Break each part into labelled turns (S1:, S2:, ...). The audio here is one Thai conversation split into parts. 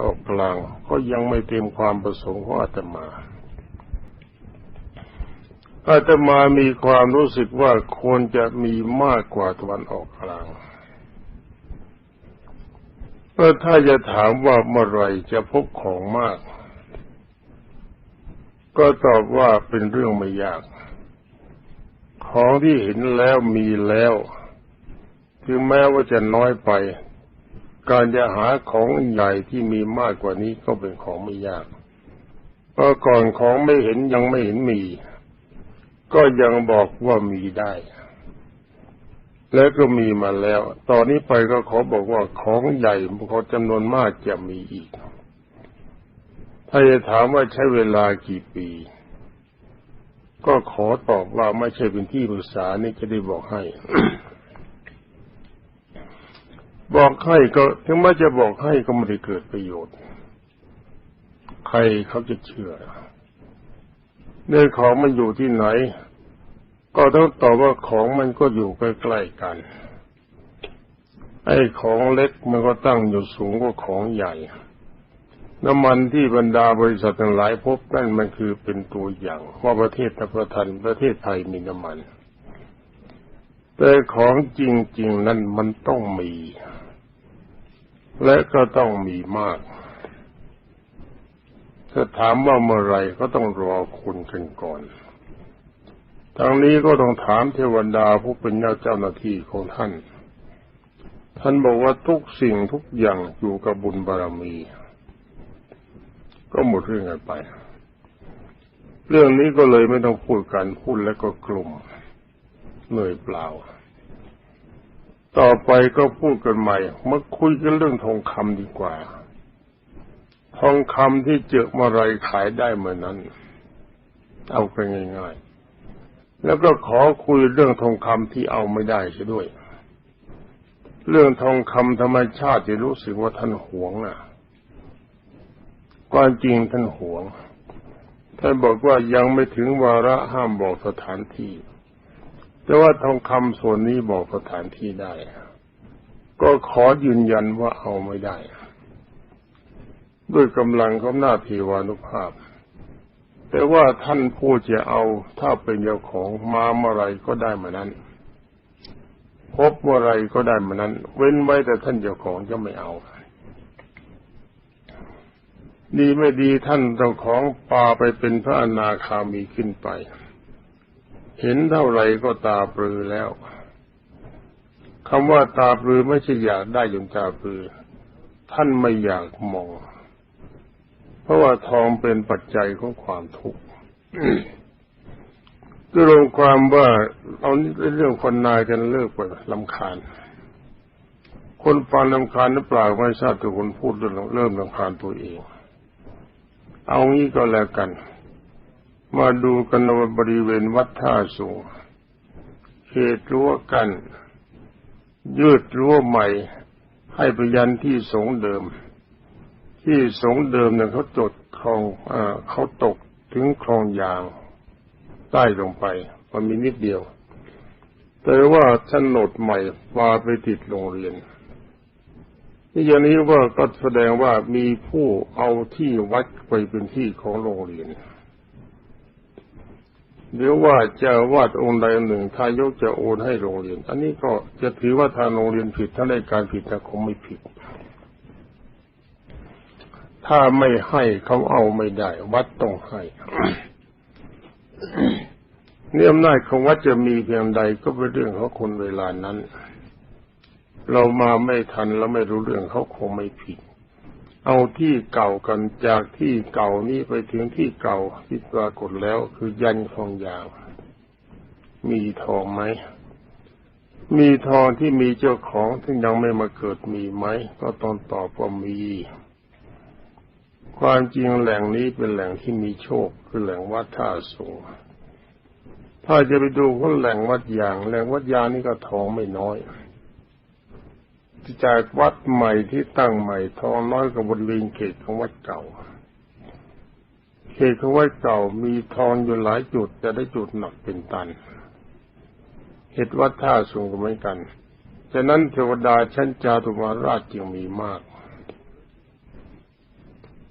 S1: ออกกลางก็ยังไม่เต็มความประสงค์ของอาตมาอาตมามีความรู้สึกว่าควรจะมีมากกว่าตะวันออกกลางเมื่อถ้าจะถามว่าเมื่อไรจะพบของมาก ก็ตอบว่าเป็นเรื่องไม่ยาก ของที่เห็นแล้วมีแล้ว ถึงแม้ว่าจะน้อยไป การจะหาของใหญ่ที่มีมากกว่านี้ก็เป็นของไม่ยากเพราะก่อนของไม่เห็นยังไม่เห็นมี ก็ยังบอกว่ามีได้ และก็มีมาแล้ว ตอนนี้ไปก็ขอบอกว่าของใหญ่เขาจำนวนมากจะมีอีก ถ้าจะถามว่าใช้เวลากี่ปี ก็ขอตอบว่าไม่ใช่เป็นที่ปรึกษานี่จะได้บอกให้ บอกให้ก็ถึงแม้จะบอกให้ก็ไม่ได้เกิดประโยชน์ ใครเขาจะเชื่อเรื่อของมันอยู่ที่ไหน ก็ต้องตอบว่าของมันก็อยู่ใกล้ๆกัน ไอ้ของเล็กมันก็ตั้งอยู่สูงกว่าของใหญ่ น้ำมันที่บรรดาบริษัททั้งหลายพบนั่นมันคือเป็นตัวอย่างว่าประเทศตะประทันประเทศไทยมีน้ำมันแต่ของจริง ๆ นั้นมันต้องมี และก็ต้องมีมาก ถ้าถามว่าเมื่อไรก็ต้องรอคุณกันก่อนทางนี้ก็ต้องถามเทวดาผู้เป็นเจ้าหน้าที่ของท่าน ท่านบอกว่าทุกสิ่งทุกอย่างอยู่กับบุญบารมี ก็หมดเรื่องกันไป เรื่องนี้ก็เลยไม่ต้องพูดกันพูดแล้วก็กลุ่มเหนื่อยเปล่า ต่อไปก็พูดกันใหม่มาคุยกันเรื่องทองคำดีกว่า ทองคำที่เจอเมื่อไรขายได้เมื่อนั้น เอาไปง่ายๆ แล้วก็ขอคุยเรื่องทองคำที่เอาไม่ได้เสียด้วย เรื่องทองคำธรรมชาติจะรู้สึกว่าท่านหวงน่ะความจริงท่านหวง ท่านบอกว่ายังไม่ถึงวาระห้ามบอกสถานที่ แต่ว่าทองคำส่วนนี้บอกสถานที่ได้ ก็ขอยืนยันว่าเอาไม่ได้ ด้วยกำลังของหน้าเทวานุภาพ แต่ว่าท่านผู้จะเอาถ้าเป็นเจ้าของมาเมื่อไรก็ได้มื่อนั้น พบเมื่อไรก็ได้มื่อนั้น เว้นไว้แต่ท่านเจ้าของจะไม่เอาดีไม่ดีท่านเจ้าของปาไปเป็นพระอนาคามีขึ้นไป เห็นเท่าไรก็ตาปลือแล้วคำว่าตาปลือไม่ใช่อยากได้จนตาปลือ ท่านไม่อยากมอง เพราะว่าทองเป็นปัจจัยของความทุกข์ก็รวมความว่าเอาเรื่องคนนายกันเลิกไปลำคาญ คนฟังลำคาญหรือเปล่าไม่ทราบแต่คนพูดเริ่มลำคาญตัวเอง เอางี้ก็แล้วกัน มาดูกันในบริเวณวัดท่าสูงเขตรั้วกัน ยืดรั้วใหม่ ให้ไปยันที่สงเดิม ที่สงเดิมเนี่ยเขาจดคลองอเขาตกถึงคลองยาง ใต้ลงไปมันมีนิดเดียว แต่ว่าโฉนดใหม่ปาไปติดโรงเรียนนี่อย่างนี้ว่าก็แสดงว่ามีผู้เอาที่วัดไปเป็นที่ของโรงเรียน หรือว่าเจ้าวาดองค์ใดหนึ่งทายกจะโอนให้โรงเรียน อันนี้ก็จะถือว่าทางโรงเรียนผิดถ้าได้การผิดแต่คงไม่ผิด ถ้าไม่ให้เขาเอาไม่ได้ วัดต้องให้เนี่ยอำนาจของวัดจะมีเพียงใดก็เป็นเรื่องของคนเวลานั้น เรามาไม่ทันแล้วไม่รู้เรื่องเขาคงไม่ผิด เอาที่เก่ากันจากที่เก่านี้ไปถึงที่เก่าที่ปรากฏแล้วคือยันทองยาวมีทองไหม มีทองที่มีเจ้าของที่ยังไม่มาเกิดมีไหม ก็ต้องตอบว่ามี ความจริงแหล่งนี้เป็นแหล่งที่มีโชคคือแหล่งวัดท่าสูงถ้าจะไปดูว่าแหล่งวัดยาง แหล่งวัดยางนี่ก็ทองไม่น้อย จากวัดใหม่ที่ตั้งใหม่ทองน้อยกว่าบนลิงเขตของวัดเก่า เขตของวัดเก่ามีทองอยู่หลายจุดจะได้จุดหนักเป็นตันเหตุวัดท่าสูงก็เหมือนกันฉะนั้นเทวดาชั้นจาตุมาราชจึงมีมาก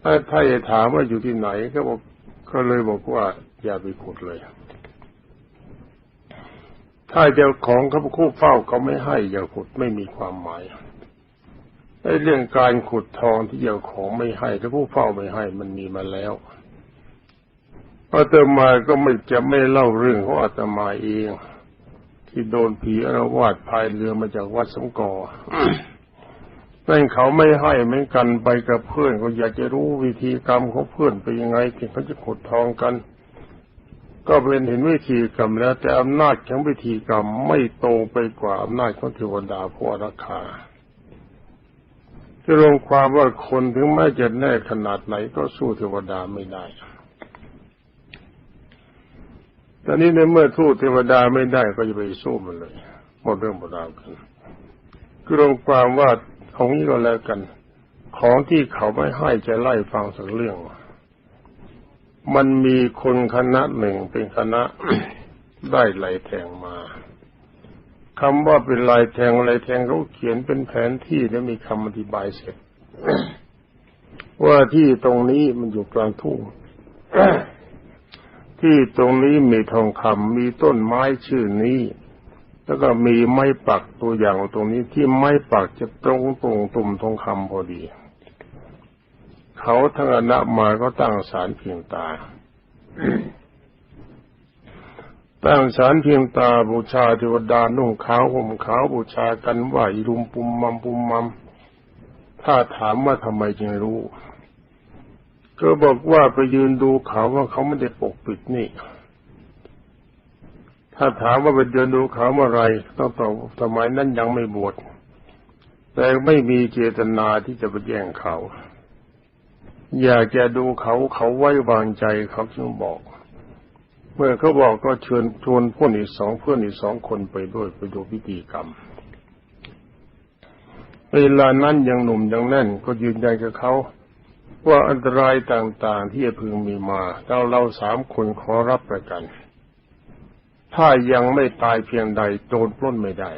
S1: ถ้าถ้าจะถามว่าอยู่ที่ไหนก็บอกก็เลยบอกว่าอย่าไปขุดเลย ถ้าเจ้าของเขาคู่เฝ้าเขาไม่ให้อย่าขุดไม่มีความหมาย เรื่องการขุดทองที่เจ้าของไม่ให้ถ้าผู้เฝ้าไม่ให้มันมีมาแล้วอาตมาก็ไม่จะไม่เล่าเรื่องของอาตมาเอง ที่โดนผีอรวาสพายเรือมาจากวัดสมกอนั่นเขาไม่ให้เหมือนกันไปกับเพื่อนก็อยากจะรู้วิธีกรรมของเพื่อนเป็นยังไงที่เขาจะขุดทองกัน ก็เป็นเห็นวิธีกรรมแล้ว แต่อำนาจของวิธีกรรมไม่โตไปกว่าอำนาจของเทวดาผู้อารักขา จะลงความว่าคนถึงแม้จะแน่ขนาดไหนก็สู้เทวดาไม่ได้ตอนนี้ในเมื่อสู้เทวดาไม่ได้ก็จะไปสู้มันเลย หมดเรื่องหมดราวกันคือลงความว่าของนี้ก็แล้วกัน ของที่เขาไม่ให้จะไล่ฟังสักเรื่อง มันมีคนคณะหนึ่งเป็นคณะได้ไหลแทงมา คำว่าเป็นลายแทงลายแทงเขาเขียนเป็นแผนที่แล้วมีคำอธิบายเสร็จ ว่าที่ตรงนี้มันอยู่กลางทุ่งที่ตรงนี้มีทองคำมีต้นไม้ชื่อนี้ แล้วก็มีไม้ปักตัวอย่างตรงนี้ที่ไม้ปักจะตรงตรงตุ่มทองคำพอดี เขาทั้งคณะมาก็ตั้งศาลเพียงตา ตั้งศาลเพียงตาบูชาเทวดานุ่งขาวห่มขาวบูชากันไหวรุมปุมมัมปุมมัม ถ้าถามว่าทำไมจึงรู้ ก็บอกว่าไปยืนดูเขาว่าเขาไม่ได้ปกปิดนี่ ถ้าถามว่าไปเดินดูเขาเมื่อไรต้องตอบสมัยนั้นยังไม่บวชแต่ไม่มีเจตนาที่จะไปแย่งเขา อยากจะดูเขาเขาไว้วางใจเขาจึงบอก เมื่อเขาบอกก็เชิญชวนเพื่อนอีกสองเพื่อนอีกสองคนไปด้วยไปดูพิธีกรรมเวลานั้นยังหนุ่มยังแน่นก็ยืนยันกับเขาว่าอันตรายต่างๆ ที่จะพึงมีมาเราเราสามคนขอรับประกัน ถ้ายังไม่ตายเพียงใดโจรปล้นไม่ได้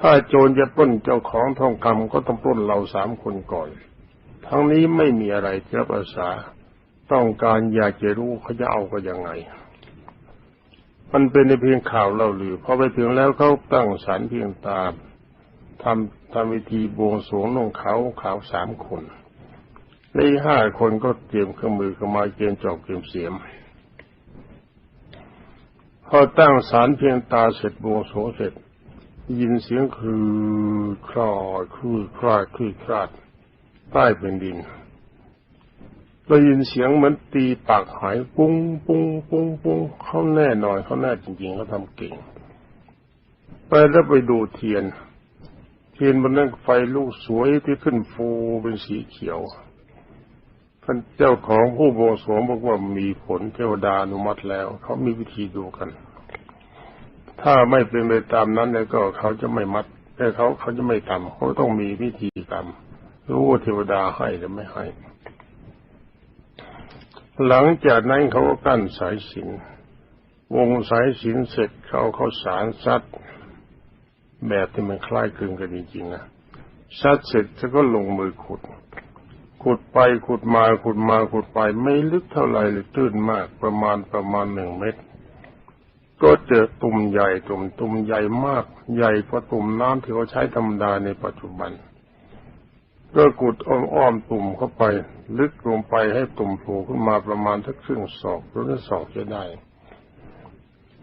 S1: ถ้าโจรจะปล้นเจ้าของทองคำก็ต้องปล้นเราสามคนก่อน ทั้งนี้ไม่มีอะไรที่รับอาสา ต้องการอยากจะรู้เขาจะเอาก็ยังไง มันเป็นในเพียงข่าวเล่าลือพอไปถึงแล้วเขาตั้งสารเพียงตาทำทำวิธีบวงสรวงนุ่งขาขาวสามคนในห้าคนก็เตรียมเครื่องมือเข้ามาเกณฑ์จอบเกมเสียม พอตั้งสารเพียงตาเสร็จบวงสรวงเสร็จ ยินเสียงคือคลอคือคลาดคือคลาดใต้เป็นดิน ได้ยินเสียงเหมือนตีปากหายปุ้งปุ้งปุ้งปุ้งเขาแน่นอนเขาแน่จริงๆเขาทำเก่ง ไปแล้วไปดูเทียน เทียนบนนั้นไฟลูกสวยที่ขึ้นฟูเป็นสีเขียว ท่านเจ้าของผู้บวงสรวงบอกว่ามีผลเทวดาอนุมัติแล้ว เขามีวิธีดูกัน ถ้าไม่เป็นไปตามนั้นแล้วก็เขาจะไม่มัดแต่เขาเขาจะไม่ทำเขาต้องมีวิธีกรรมรู้ว่าเทวดาให้หรือไม่ให้ หลังจากนั้นเขาก็กั้นสายสินวงสายสินเสร็จเขาเขาสารซัดแบบที่มันคล้ายคลึงกันจริงๆนะซัดเสร็จเขาก็ลงมือขุด ขุดไปขุดมาขุดมาขุดไปไม่ลึกเท่าไหร่เลยตื้นมากประมาณประมาณหนึ่งเมตร ก็เจอตุ่มใหญ่ตุ่มตุ่มใหญ่มากใหญ่กว่าตุ่มน้ำที่เขาใช้ธรรมดาในปัจจุบัน ก็ขุดอ้อมๆตุ่มเข้าไป ลึกลงไปให้ตุ่มโผล่ขึ้นมาประมาณสักครึ่งศอกหรือศอกจะได้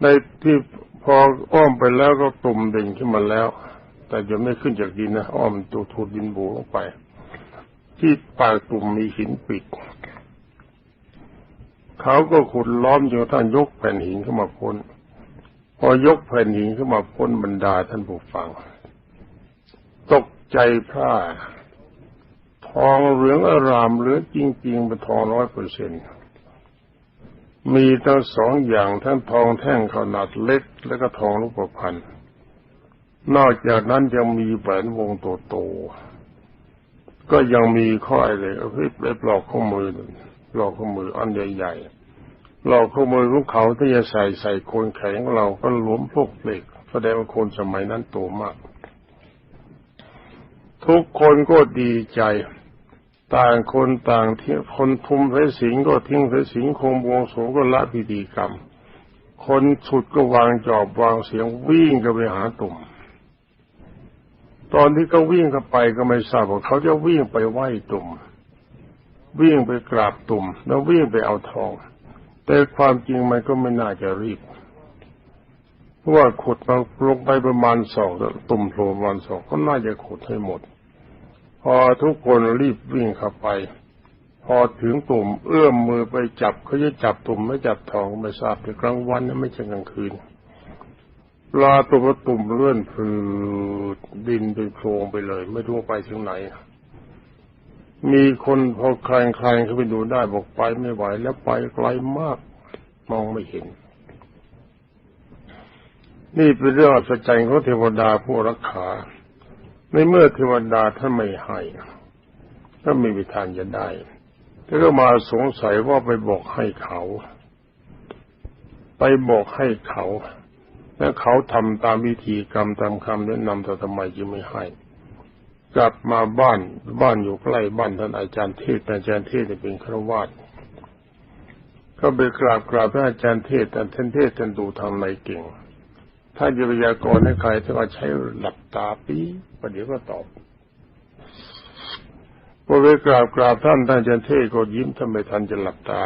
S1: ในที่พออ้อมไปแล้วก็ตุ่มเด่นขึ้นมาแล้ว แต่ยังไม่ขึ้นจากดินนะอ้อมตัวถูดินโบลงไป ที่ปากตุ่มมีหินปิด เขาก็ขุดล้อมจนทั่งยกแผ่นหินขึ้นมาพ้น พอยกแผ่นหินขึ้นมาพ้นบรรดาท่านผู้ฟัง ตกใจพร่า ทองเหลืองอารามเหลือจริงๆเป็นทองร้อยเปอร์เซ็นต์มีทั้งสองอย่างทั้งทองแท่งขนาดเล็ก และก็ทองรูปพรรณนอกจากนั้นยังมีแหวนวงโตๆก็ยังมีข้ออะไรเฮ้ยไปปลอกข้อมือปลอกข้อมืออันใหญ่ๆปลอกข้อมือของเขาที่จะใส่ใส่คนแข็งของเราก็หลวมพวกเหล็กแสดงว่าคนสมัยนั้นโตมาก ทุกคนก็ดีใจ ต่างคนต่างที่คนทุมสายสิงก็ทิ้งสายสิงคงบวงสรวงก็ละพิธีกรรม คนสุดก็วางจอบวางเสียงวิ่งก็ไปหาตุ่ม ตอนที่เขาวิ่งเข้าไปก็ไม่ทราบว่าเขาจะวิ่งไปไหว้ตุ่ม วิ่งไปกราบตุ่ม แล้ววิ่งไปเอาทอง แต่ความจริงมันก็ไม่น่าจะรีบเพราะว่าขุดมาลงไปประมาณสองตุ่มโผล่ประมาณสองก็น่าจะขุดให้หมด พอทุกคนรีบวิ่งเข้าไป พอถึงตุ่มเอื้อมมือไปจับเขาจะจับตุ่มไม่จับทองไม่ทราบแต่กลางวันนะไม่ใช่กลางคืนปลาตัวตุ่มเลื่อนพืดดินไปโพรงไปเลย ไม่รู้ไปถึงไหน มีคนพอคลายคลายเขาไปดูได้บอกไปไม่ไหวแล้วไปไกลมาก มองไม่เห็น นี่เป็นเรื่องอัศจรรย์ของเทวดาผู้รักษา ในเมื่อเทวดาท่านไม่ให้ก็ไม่มีทางจะได้แต่ก็มาสงสัยว่าไปบอกให้เขา ไปบอกให้เขา และเขาทำตามวิธีกรรมตามคำแนะนำแต่ทำไมจึงไม่ให้ กลับมาบ้านบ้านอยู่ใกล้บ้านท่านอาจารย์เทศอาจารย์เทศเป็นฆรวาสก็ไปกราบกราบท่านอาจารย์เทศแต่ท่านเทศท่านดูทำในเก่ง ถ้าจะพยากรณ์ให้ใครท่าก็ใช้หลับตาปีประเดี๋ยวก็ตอบพอไปกราบกราบท่านท่านจารย์เทศก็ยิ้มทำไมทันจะหลับตา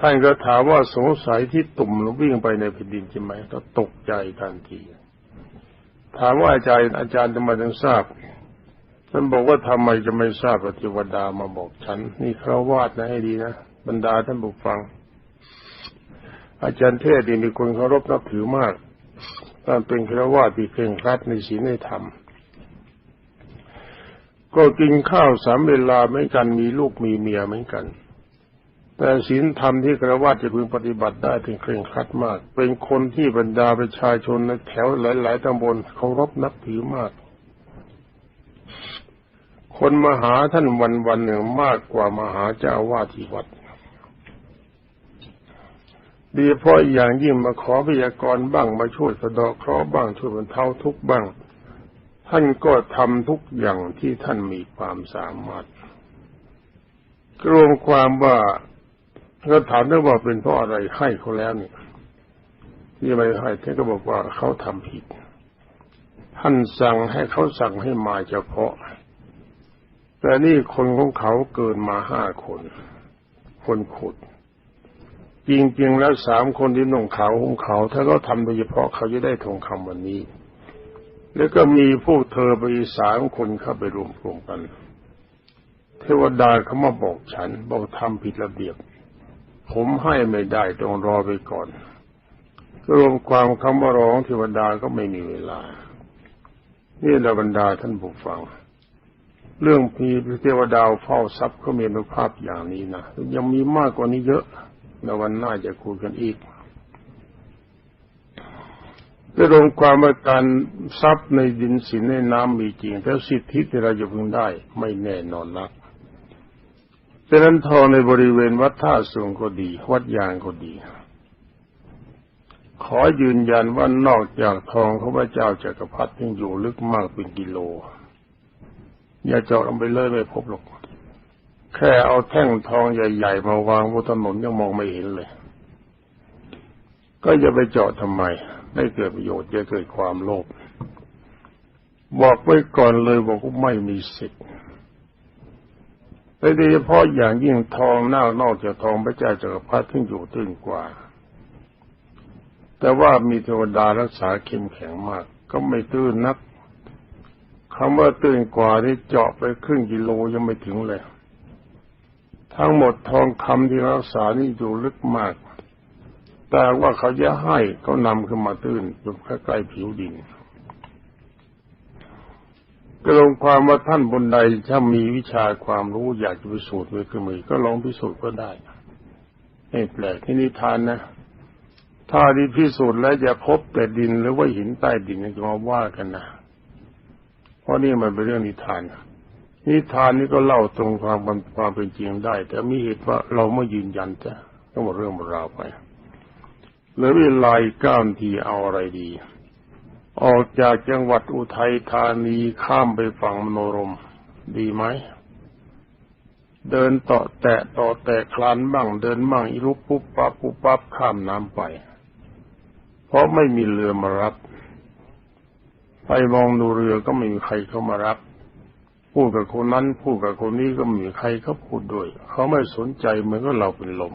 S1: ท่านก็ถามว่าสงสัยที่ตุ่มวิ่งไปในแผ่นดินใช่ไหมก็ตกใจทันที ถามว่าอาจารย์อาจารย์ทำไมถึงทราบท่านบอกว่าทำไมจะไม่ทราบปฏิวดามาบอกฉัน นี่คราวาสนะให้ดีนะบรรดาท่านผู้ฟัง อาจารย์เทศนี่มีคนเคารพนับถือมากท่านเป็นคราวาสที่เคร่งครัดในศีลในธรรม ก็กินข้าวสามเวลาเหมือนกันมีลูกมีเมียเหมือนกัน แต่ศีลธรรมที่คราวาสจะพึงปฏิบัติได้ถึงเคร่งครัดมาก เป็นคนที่บรรดาประชาชนในแถวหลาย ๆตำบลเคารพนับถือมาก คนมาหาท่านวันวันหนึ่งมากกว่ามาหาเจ้าวาสที่วัด ดีเพราะอย่างยิ่งมาขอพยากรณ์บ้างมาช่วยสะดาะเคราะห์บ้างช่วยบรรเทาทุกข์บ้าง ท่านก็ทำทุกอย่างที่ท่านมีความสามารถรวมความว่าก็ถามได้ว่าเป็นเพราะอะไรให้เขาแล้วเนี่ยที่ไม่ให้ท่านก็บอกว่าเขาทำผิด ท่านสั่งให้เขาสั่งให้มาเฉพาะ แต่นี่คนของเขาเกินมาห้าคน คนขุด จริงๆแล้วสามคนที่นุ่งขาวหุ้มขาวถ้าเขาทำโดยเฉพาะเขาจะได้ทองคำวันนี้ แล้วก็มีพวกเธอไปสามคนเข้าไปรวมกลุ่มกัน เทวดาเขามาบอกฉันบอกทำผิดระเบียบ ผมให้ไม่ได้ต้องรอไปก่อนรวมความคำว่าร้องเทวดาก็ไม่มีเวลา นี่ละบรรดาท่านผู้ฟัง เรื่องพีเทวดาเฝ้าทรัพย์ก็มีอนุภาพอย่างนี้นะยังมีมากกว่านี้เยอะ ในวันหน้าจะคุยกันอีกจะรวมความว่าการทรัพย์ในดินสินในน้ำมีจริงแต่สิทธิที่เราจะพึงได้ไม่แน่นอนนักดังนั้นทองในบริเวณวัดท่าสูงก็ดี วัดยางก็ดี ขอยืนยันว่านอกจากทองของพระเจ้าจักรพรรดิยังอยู่ลึกมากเป็นกิโล อย่าเจาะลงไปเลยไม่พบหรอก แค่เอาแท่งทองใหญ่ๆมาวางบนถนนยังมองไม่เห็นเลย ก็จะไปเจาะทำไม ไม่เกิดประโยชน์จะเกิดความโลภบอกไว้ก่อนเลยบอกว่าไม่มีสิทธิ์โดยเฉพาะอย่างยิ่งทองหน้านอกจากทองพระเจ้าจักรพรรดิที่อยู่ตื้นกว่า แต่ว่ามีเทวดารักษาเข้มแข็งมาก ก็ไม่ตื้นนักคำว่าตื้นกว่าที่เจาะไปครึ่งกิโลยังไม่ถึงเลย ทั้งหมดทองคำที่รักษานี่อยู่ลึกมาก แต่ว่าเขาจะให้เขานำขึ้นมาตื้นอยู่ใกล้ๆผิวดินก็ลงความว่าท่านบนใดถ้ามีวิชาความรู้อยากจะพิสูจน์ด้วยเครื่องมือก็ลองพิสูจน์ก็ได้ไม่แปลกที่นิทานนะ ถ้าที่พิสูจน์แล้วจะพบแต่ดินหรือว่าหินใต้ดินจะมาว่ากันนะเพราะนี่มันเป็นเรื่องนิทานนิ นิทานนี่ก็เล่าตรงความความเป็นจริงได้ แต่มีเหตุว่าเราไม่ยืนยันจะก็หมดเรื่องหมดราวไปเหลือเวลาก้านาทีเอาอะไรดี ออกจากจังหวัดอุทัยธานีข้ามไปฝั่งมโนรม ดีไหมเดินต่อแตะต่อแตะคลานบ้าง เดินบ้างอีลุกปุ๊บปั๊บปุ๊บปั๊บข้ามน้ำไป เพราะไม่มีเรือมารับ ไปมองดูเรือก็ไม่มีใครเข้ามารับ พูดกับคนนั้น พูดกับคนนี้ก็มีใครเขาพูดด้วย เขาไม่สนใจเหมือนกับเราเป็นลม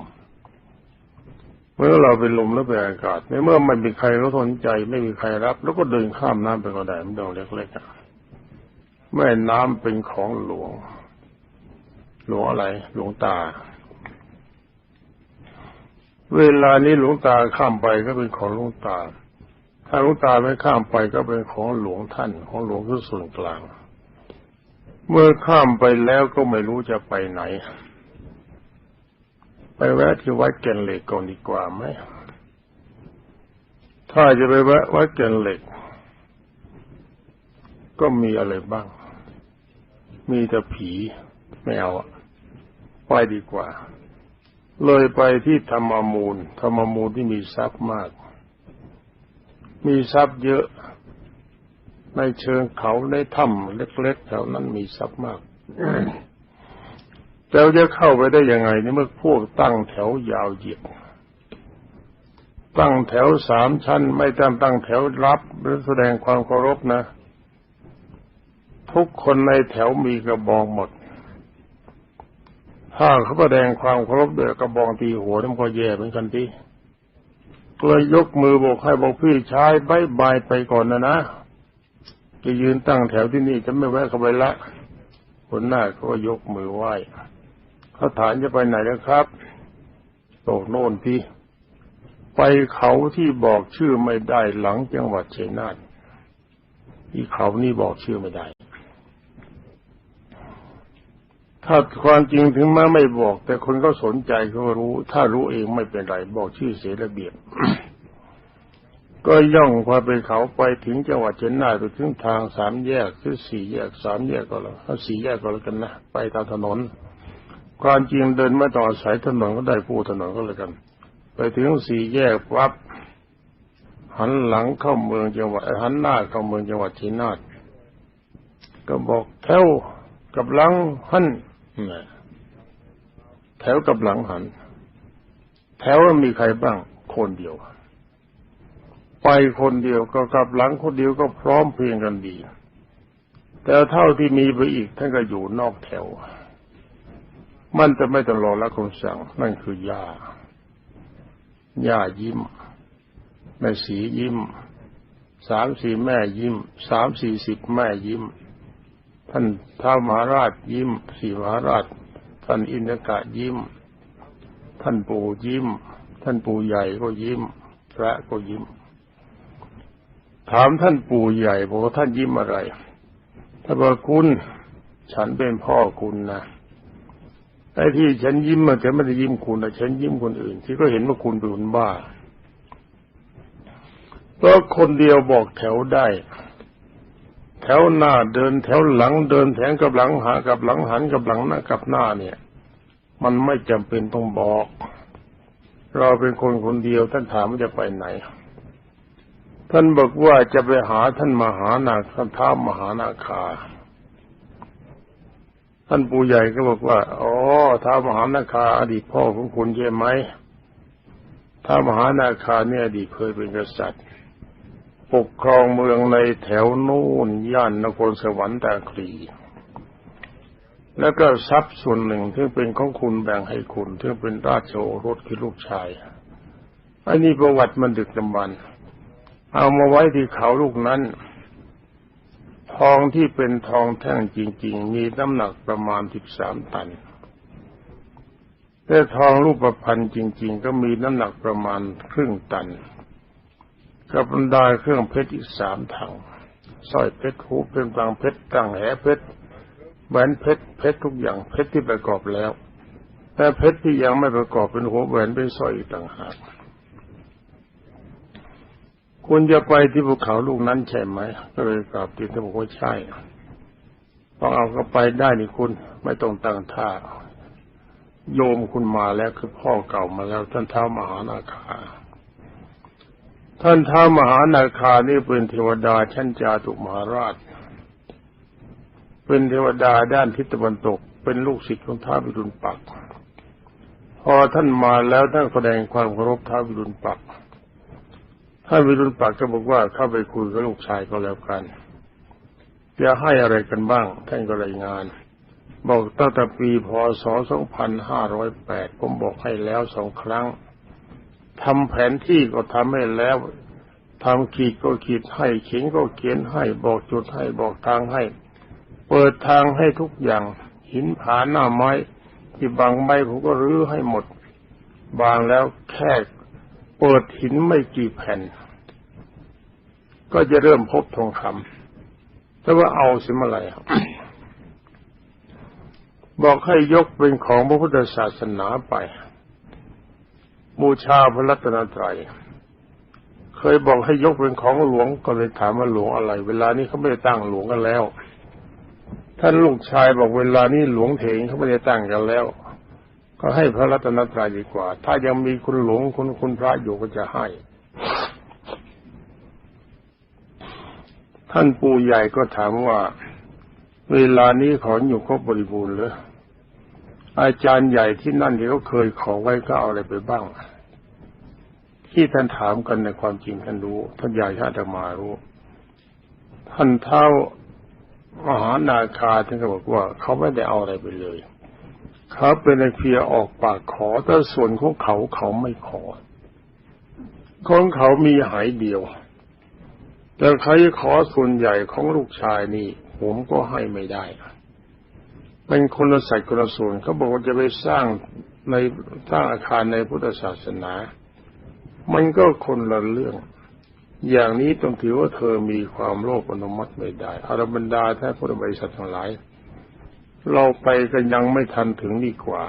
S1: เมื่อเราเป็นลมแล้วเป็นอากาศในเมื่อไม่มีใครเขาสนใจ ไม่มีใครรับ แล้วก็เดินข้ามน้ำไปก็ได้ไม่ต้องเล็กๆแม่น้ำเป็นของหลวง หลวงอะไร หลวงตา เวลานี้หลวงตาข้ามไปก็เป็นของหลวงตา ถ้าหลวงตาไม่ข้ามไปก็เป็นของหลวงท่าน ของหลวงคือส่วนกลาง เมื่อข้ามไปแล้วก็ไม่รู้จะไปไหน ไปแวะที่วัดแก่นเหล็กก่อนดีกว่าไหมถ้าจะไปแวะวัดแก่นเหล็ก ก็มีอะไรบ้าง มีแต่ผีไม่เอาไปดีกว่า เลยไปที่ธรรมมูลธรรมมูลที่มีทรัพย์มาก มีทรัพย์เยอะ ในเชิงเขาในถ้ำเล็กๆแถวนั้นมีทรัพย์มากแต่จะเข้าไปได้ยังไงนี่เมื่อพวกตั้งแถวยาวเหยียดตั้งแถวสามชั้น ไม่ตั้งตั้งแถวรับหรือแสดงความเคารพนะ ทุกคนในแถวมีกระบองหมด ถ้าเขาแสดงความเคารพด้วยกระบองตีหัวนั่นก็แย่เหมือนกันทีก็เลยยกมือบอกให้บอกพี่ชายบายบายไปก่อนนะนะ จะยืนตั้งแถวที่นี่จะไม่แวะเข้าไปละคนหน้าก็ยกมือไหว้เขาถามจะไปไหนแล้วครับโตโน่นพี่ไปเขาที่บอกชื่อไม่ได้หลังจังหวัดเชัยงนาทที่เขานี่บอกชื่อไม่ได้ ถ้าความจริงถึงแม้ไม่บอก แต่คนก็สนใจเขารู้ ถ้ารู้เองไม่เป็นไร บอกชื่อเสียระเบียบ ก็ย่องพาไปเขาไปถึงจังหวัดเชียงรายไปถึงทางสามแยกคือสี่แยกสามแยกก็แล้วเอาสี่แยกก็แล้วกันนะไปตามถนน ความจริงเดินไม่ต่อสายถนนก็ได้ผู้ถนนก็แล้วกัน ไปถึงสี่แยกวับหันหลังเข้าเมืองจังหวัดหันหน้าเข้าเมืองจังหวัดชัยนาทก็บอกแถวกับหลังหันแถวกับหลังหัน แถวมีใครบ้าง คนเดียว ไปคนเดียวก็กลับหลังคนเดียวก็พร้อมเพียงกันดี แต่เท่าที่มีไปอีกท่านก็อยู่นอกแถว มันจะไม่ต้องรอแล้วคำสั่ง นั่นคือย่าย่ายิ้ม แม่สียิ้ม สามสี่แม่ยิ้ม สามสี่สิบแม่ยิ้ม ท่านท้ามหาราชยิ้ม สี่มหาราช ท่านอินทกะยิ้ม ท่านปู่ยิ้ม ท่านปู่ใหญ่ก็ยิ้ม พระก็ยิ้ม ถามท่านปู่ใหญ่บอกว่าท่านยิ้มอะไรถ้าบอกคุณ ฉันเป็นพ่อคุณนะไอ้ที่ฉันยิ้มมันจะไม่ได้ยิ้มคุณแต่ฉันยิ้มคนอื่น ที่ก็เห็นว่าคุณเป็นคนบ้าเพราะคนเดียวบอกแถวได้ แถวหน้าเดินแถวหลังเดินแถวกับหลังหากับหลังหันกับหลังหน้ากับหน้าเนี่ย มันไม่จำเป็นต้องบอก เราเป็นคนคนเดียวท่านถามว่าจะไปไหน ท่านบอกว่าจะไปหาท่านมหานาคท่านท้ามหานาคา ท่านปู่ใหญ่ก็บอกว่าอ๋อท้ามหานาคา อดีตพ่อของคุณใช่ไหมท้ามหานาคาเนี่ยอดีตเคยเป็นกษัตริย์ ปกครองเมืองในแถวนู่นย่านนครสวรรค์ตาคลีแล้วก็ทรัพย์ส่วนหนึ่งที่เป็นของคุณแบ่งให้คุณที่เป็นราชโอรสคือลูกชายอันนี้ประวัติมันดึกดำบรรพ์ เอามาไว้ที่เขาลูกนั้น ทองที่เป็นทองแท่งจริง ๆ มีน้ำหนักประมาณสิบสามตัน แต่ทองรูปประพันธ์จริง ๆ ก็มีน้ำหนักประมาณครึ่งตันกับบรรดาเครื่องเพชรอีกสามถังสร้อยเพชรหูเป็นบางเพชรตั้งแหเพชรแหวนเพชรเพชรทุกอย่างเพชรที่ประกอบแล้ว แต่เพชรที่ยังไม่ประกอบเป็นหัวแหวนเป็นสร้อยอีกต่างหาก คุณจะไปที่ภูเขาลูกนั้นใช่ไหม ก็เลยกราบทูลท่านบอกว่าใช่ต้องเอาก็ไปได้นี่คุณไม่ต้องตั้งท่า โยมคุณมาแล้วคือพ่อเก่ามาแล้ว ท่านเท้ามหานาคา ท่านเท้ามหานาคานี่เป็นเทวดาชั้นจาตุมหาราช เป็นเทวดาด้านทิศตะวันตก เป็นลูกศิษย์ของท้าววิรุณปักษ์พอท่านมาแล้วท่านแสดงความเคารพท้าววิรุณปักษ์ ท่านวิรุณปักก็บอกว่าเข้าไปคุยกับลูกชายก็แล้วกันจะให้อะไรกันบ้าง ท่านก็รายงาน บอกตั้งแต่ปีพศ 2508 ผมบอกให้แล้วสองครั้งทำแผนที่ก็ทำให้แล้วทำขีดก็ขีดให้ เขียนก็เขียนให้ บอกจุดให้ บอกทางให้ เปิดทางให้ทุกอย่าง หินผาหน้าไม้ ที่บางไม้ผมก็รื้อให้หมด บางแล้วแค่ เปิดหินไม่กี่แผ่น ก็จะเริ่มพบทองคำแต่ว่าเอาสิเมื่อไหร่บอกให้ยกเป็นของพระพุทธศาสนาไป บูชาพระรัตนตรัย เคยบอกให้ยกเป็นของหลวงก็เลยถามว่าหลวงอะไร เวลานี้เขาไม่ได้ตั้งหลวงกันแล้ว ท่านลูกชายบอกเวลานี้หลวงเถงเขาไม่ได้ตั้งกันแล้ว ก็ให้พระรัตนตรัยดีกว่า ถ้ายังมีคุณหลวงคุณคุณพระอยู่ก็จะให้ ท่านปู่ใหญ่ก็ถามว่า เวลานี้ขออยู่ครบบริบูรณ์เหรืออาจารย์ใหญ่ที่นั่นที่เขาเคยขอไว้ก็เอาอะไรไปบ้าง ที่ท่านถามกันในความจริงท่านรู้ ท่านใหญ่ท่านธรรมารู้ ท่านเท่ามหานาคาท่านก็บอกว่าเขาไม่ได้เอาอะไรไปเลย เขาเป็นเพียออกปากขอ แต่ส่วนของเขาเขาไม่ขอ ของเขามีหายเดียว แต่ใครขอส่วนใหญ่ของลูกชายนี่ ผมก็ให้ไม่ได้เป็นคนละสัตว์คนละส่วนเขาบอกว่าจะไปสร้างในสร้างอาคารในพุทธศาสนา มันก็คนละเรื่อง อย่างนี้ต้องถือว่าเธอมีความโลภอนุมัติไม่ได้อารบรรดาท่านพุทธบริษัททั้งหลาย เราไปกันยังไม่ทันถึงดีกว่า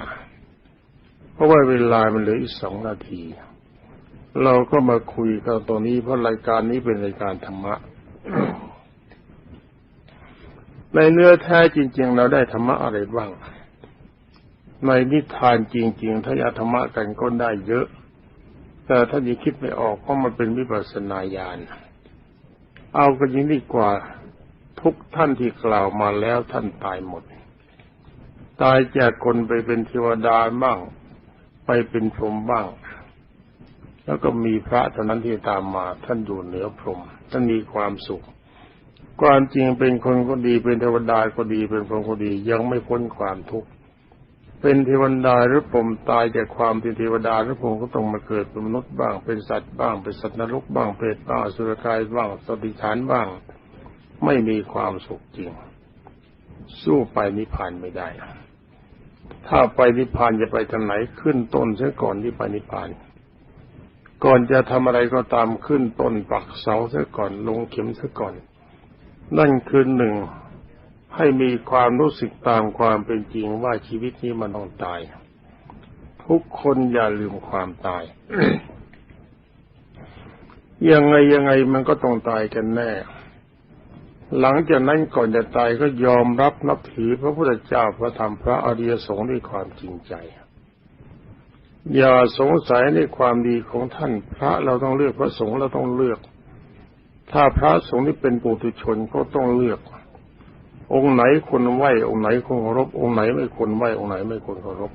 S1: เพราะว่าเวลามันเหลืออีกสองนาที เราก็มาคุยกันตรงนี้เพราะรายการนี้เป็นรายการธรรมะ ในเนื้อแท้จริง ๆ เราได้ธรรมะอะไรบ้าง ในนิทานจริง ๆ ถ้าอยากธรรมะกันก็ได้เยอะ แต่ถ้ายังคิดไม่ออกเพราะมันเป็นวิปัสสนาญาณเอากันยิ่งดีกว่าทุกท่านที่กล่าวมาแล้วท่านตายหมด ตายจากคนไปเป็นเทวดาบ้าง ไปเป็นพรหมบ้าง แล้วก็มีพระเท่านั้นที่ตามมา ท่านอยู่เหนือพรหมท่านมีความสุขความจริงเป็นคนก็ดีเป็นเทวดาก็ดีเป็นพรหมก็ดียังไม่พ้นความทุกข์เป็นเทวดาหรือพรหมตายจากความเป็นเทวดาหรือพรหมก็ต้องมาเกิดเป็นมนุษย์บ้าง เป็นสัตว์บ้าง เป็นสัตว์นรกบ้างเปรตบ้างสุรกายบ้างสติฐานบ้าง ไม่มีความสุขจริง สู้ไปนิพพานไม่ได้ ถ้าไปนิพพานจะไปทางไหนขึ้นต้นเสียก่อนที่ไปนิพพาน ก่อนจะทำอะไรก็ตามขึ้นต้นปักเสาเสียก่อนลงเข็มเสียก่อน นั่นคือหนึ่งให้มีความรู้สึกตามความเป็นจริงว่าชีวิตนี้มันต้องตาย ทุกคนอย่าลืมความตาย ยังไงยังไงมันก็ต้องตายกันแน่ หลังจากนั้นก่อนจะตายก็ยอมรับนับถือพระพุทธเจ้าพระธรรมพระอริยสงฆ์ด้วยความจริงใจ อย่าสงสัยในความดีของท่านพระเราต้องเลือกพระสงฆ์เราต้องเลือก ถ้าพระสงฆ์ที่เป็นปุถุชนก็ต้องเลือก องค์ไหนคนไหวองค์ไหนคนเคารพองค์ไหนไม่ควรไหวองค์ไหนไม่ควรเคารพ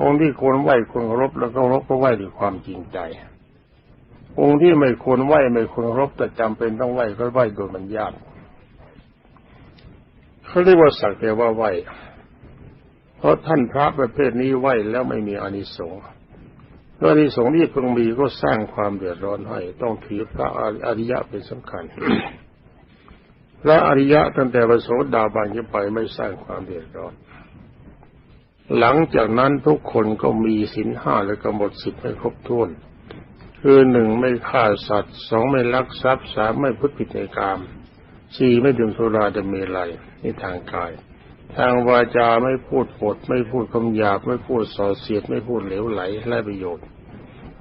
S1: องค์ที่ควรไหวควรเคารพแล้วก็เคารพก็ไหวด้วยความจริงใจ องค์ที่ไม่ควรไหวไม่ควรรพแต่จำเป็นต้องไหวก็ไหวโดยมันยากเขาเรียกว่าสักแต่ว่าไหวเพราะท่านพระประเภทนี้ไหวแล้วไม่มีอานิสงส์แล้วอานิสงส์ที่เพิ่งมีก็สร้างความเดือดร้อนให้ต้องถือพระอริยะเป็นสำคัญพระอริยะตั้งแต่ประโสดาบันขึ้นไปไม่สร้างความเดือดร้อน หลังจากนั้นทุกคนก็มีศีลห้าและกำหนดสิทธิ์ให้ครบถ้วน คือหนึ่งไม่ฆ่าสัตว์สองไม่ลักทรัพย์สามไม่พูดผิดในกามสี่ไม่ดื่มสุราดมเมลัยในทางกาย ทางวาจาไม่พูดปด ไม่พูดคำหยาบ ไม่พูดส่อเสียด ไม่พูดเหลวไหลและประโยชน์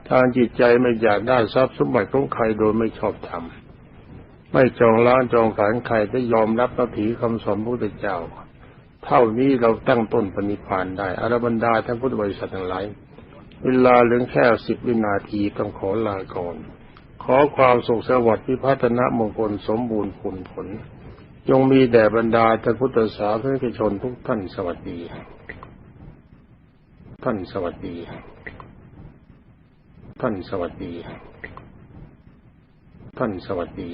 S1: ทางจิตใจไม่อยากได้ทรัพย์สมบัติของใครโดยไม่ชอบธรรมไม่จองล้างจองผานใครได้ยอมรับนับถือคำสอนพระพุทธเจ้า เท่านี้เราตั้งต้นปณิพานได้อรบรรดาท่านพุทธบริษัททั้งหลาย เวลาเหลือแค่สิบวินาทีต้องขอลาก่อน ขอความสุขสวัสดิ์พิพัฒนมงคลสมบูรณ์ผลผลจงมีแด่บรรดาท่านพุทธศาสนิกชนทุกท่านสวัสดี ท่านสวัสดี ท่านสวัสดี ท่านสวัสดี